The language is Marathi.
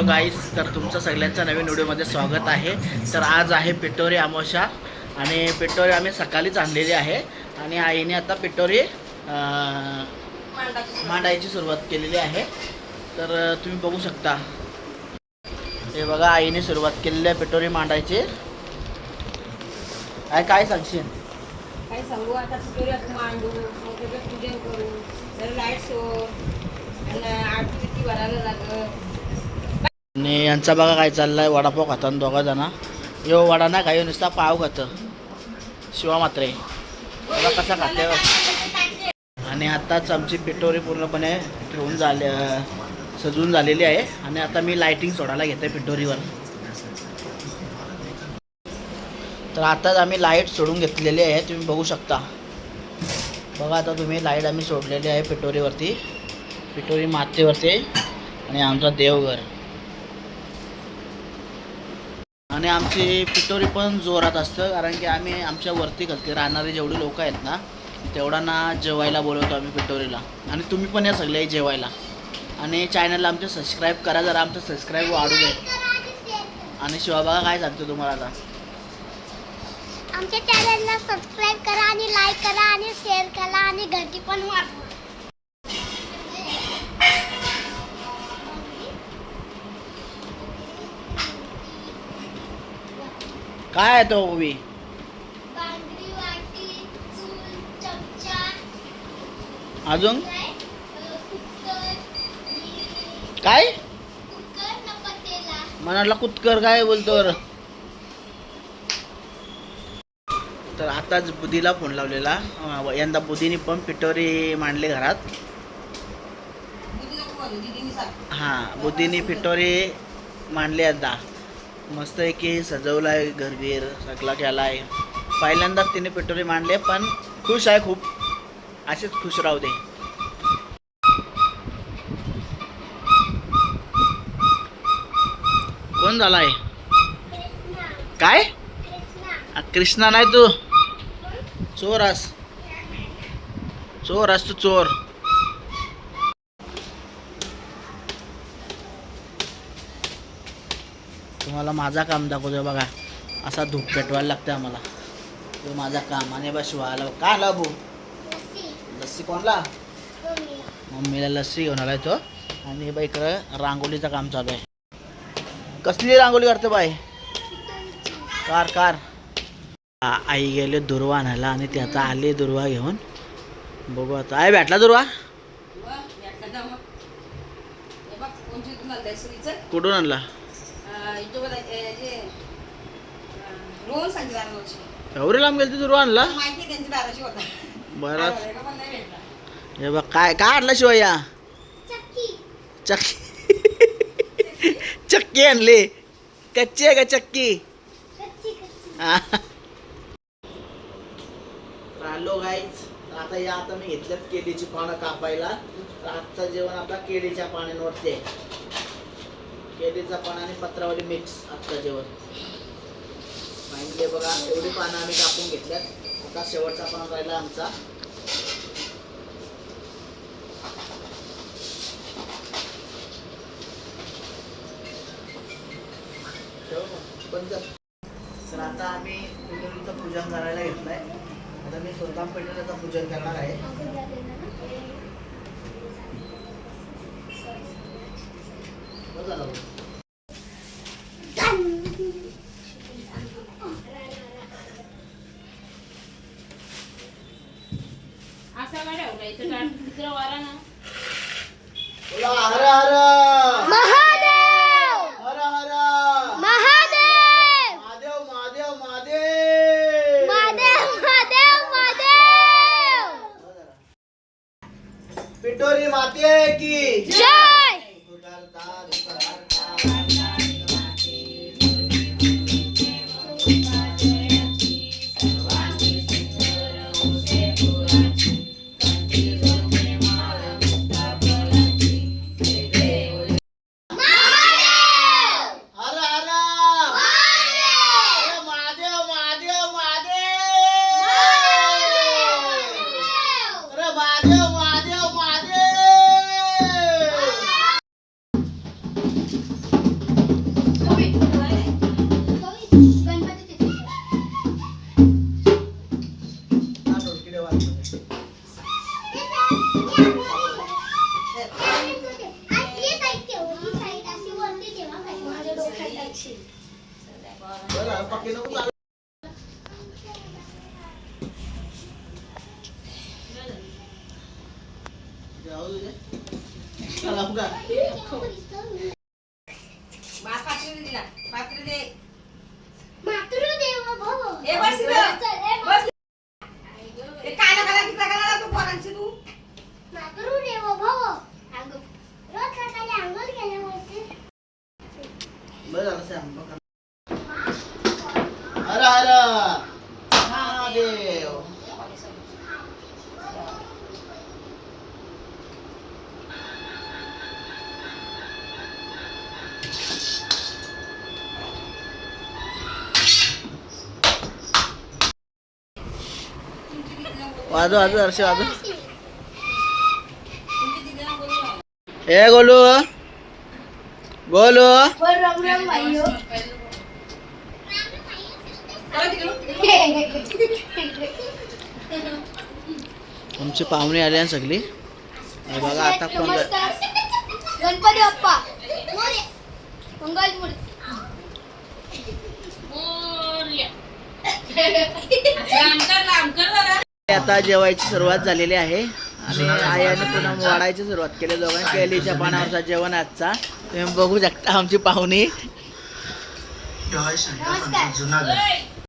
हॅलो गाईज तर तुमचं सगळ्यांचं नवीन व्हिडिओमध्ये स्वागत आहे. तर आज आहे पिटोरी अमावस्या आणि पिटोरी आम्ही सकाळीच आणलेली आहे. आणि आईने आता पिटोरी मांडायची सुरुवात केलेली आहे. तर तुम्ही बघू शकता. हे बघा आईने सुरुवात केलेली आहे पिटोरी मांडायची. आई काय सांगशील? काय सांगू आता मांडू पूजन करू लाइट आरती भरायला लागत आणि यांचा बघा काय चाललाय वडापाव खाताना दोघा जण. यो वडा नाही खायो नुसता पाव खातं. शिवा मात्रे. बघा कसा खाते हो. आणि आताच आमची पिटोरी पूर्णपणे ठेवून झाले सजवून झालेली आहे. आणि आता मी लाइटिंग सोडायला घेते पिटोरीवर तर आताच आम्ही लाइट सोडून घेतलेली आहे तुम्ही बघू शकता. बघा आता तुम्ही लाइट आम्ही सोडलेली आहे पिटोरीवरती पिटोरी मातेवरती. आणि आमचा देवघर. आणि आमची पिटोरी पण जोरात असतं कारण की आम्ही आमच्या वरती घरती राहणारे जेवढे लोक आहेत ना तेवढ्यांना जेवायला बोलवतो आम्ही पिटोरीला आणि तुम्ही पण या सगळे जेवायला. आणि चॅनलला आमचं सबस्क्राईब करा जरा आमचं सबस्क्राईब वाढू दे. आणि शिवाबागा काय सांगतो तुम्हाला आता? आमच्या चॅनलला सबस्क्राईब करा आणि लाईक करा आणि शेअर करा आणि घरची पण वाढवा. काय आहे तो उभी? बांगडी वाटी चूल चमचा. अजून? काय? मनाला कुतकर काय बोलतो रे? तर आताच बुधीला फोन लावलेला. यंदा बुधीने पण पिटोरी मांडली घरात. हां बुद्धीने पिटोरी मांडली यंदा. मस्त आहे की सजवलं आहे घरबीर सगळा केला आहे पहिल्यांदाच तिने पेट्रोल मांडले पण खुश आहे खूप. असेच खुश राहू दे. कोण झाला आहे काय? कृष्णा कृष्णा नाही तू. चोर अस चोर अस तू चोर. तुम्हाला माझा काम दाखवतो बघा. असा धूप पेटवायला लागतं आम्हाला. तो माझा काम आणि बस शिवायला का आला भाऊ लस्सी कोणला? मम्मी मम्मीला लस्सी घेऊन आलाय तो. आणि हे बाई इकडं रांगोळीचं काम चालू आहे. कसली रांगोळी करते बाई? Car car. आई गेले दुर्वा आणायला आणि ते आता आले दुर्वा घेऊन. बघू आता. आई भेटला दुर्वा? कुठून आणला अं, इथं बघा, हे जे, अं, रोहन सांगते दारावरची. एवढे लांब गेली दुर्वा आणला माहिती आहे त्यांच्या दाराची होता. बरं. आवडलं का पण नाही भेटला. हे बघ काय काय आणला शिवाय या? चक्की. चक्की. चक्की आणली. कच्ची आहे का चक्की? कच्ची कच्ची. आलो गाईच आता या आता मी घेतल्यात केळीची पानं कापायला. तर आजचं जेवण आपला केळीच्या पाण्यावरती आहे. केळीचा पान आणि पत्रावली मिक्स आजचं जेवण. माहिती बघा एवढी पानं आम्ही कापून घेतल्यात. आता शेवटचा पान राहिला आमचा. तर आता आम्ही पिंडोरीचं पूजन करायला घेतलंय. आता मी स्वतः पिंडोरीचं पूजन करणार आहे बरं झालं बघ. असा का ठेवला? इथं टाक, दुसरा वारा ना. बोला हर हर. महादेव! हर हर. महादेव! महादेव महादेव महादेव. महादेव महादेव महादेव! पिटोरी माते की जय So, like. So, like, Wala, pag kinukuha बरं झालं बघा. हर हर. महादेव. वाजव वाजव हर्ष वाजव. तुमची दिदीला बोलू. आमची पाहुणे आली सगळी. बघा आता पण गणपती बाप्पा. आता जेवायची सुरुवात झालेली आहे. आणि आईने पुन्हा वाढायची. सुरुवात केली दोघांनी. केलीच्या पानावरचा जेवण आजचा. तुम्ही बघू शकता आमची पाहुणी.